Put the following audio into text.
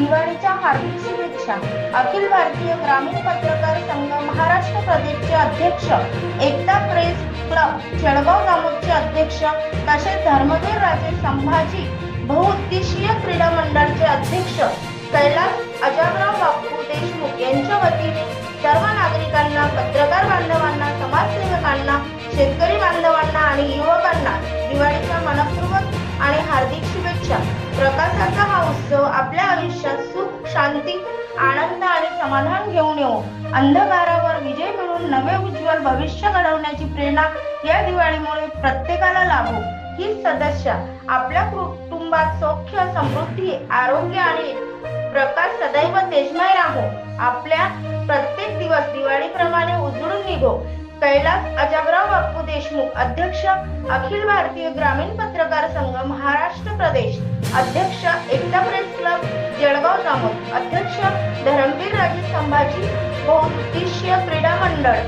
दिवाळीच्या हार्दिक शुभेच्छा. अखिल भारतीय ग्रामीण पत्रकार संघ महाराष्ट्र प्रदेशचे अध्यक्ष एकता प्रेस क्लब जळगाव जामोदचे अध्यक्ष तसेच धर्मवीर राजे संभाजी बहुउद्देशीय क्रीडा मंडळाचे अध्यक्ष कैलास अजाबराव बापू देशमुख यांच्या वतीने सर्व नागरिकांना पत्रकार बांधवांना समाजसेवकांना शेतकरी बांधवांना आणि युवकांना दिवाळीच्या मनपूर्वक आणि हार्दिक शुभेच्छा. प्रकाशाचा हा उत्सव आपल्या आयुष्यात शांती आनंद आणि समाधान घेऊन येऊ. अंधकारावर विजय मिळून नवे उज्ज्वल भविष्य घडवण्याची प्रेरणा या दिवाळीमुळे प्रत्येकाला लाभो ही सदस्य आपल्या कुटुंबात सौख्य समृद्धी आरोग्य आणि प्रकाश सदैव तेजमय राहो. आपल्या प्रत्येक दिवस दिवाळीप्रमाणे उजळून निघो. कैलास अजबराव बापू देशमुख अध्यक्ष अखिल भारतीय ग्रामीण पत्रकार संघ महाराष्ट्र प्रदेश. अध्यक्ष एकता जळगाव जामोद अध्यक्ष धरमवीर राजे संभाजी बहुउद्देशीय क्रीडा मंडळ.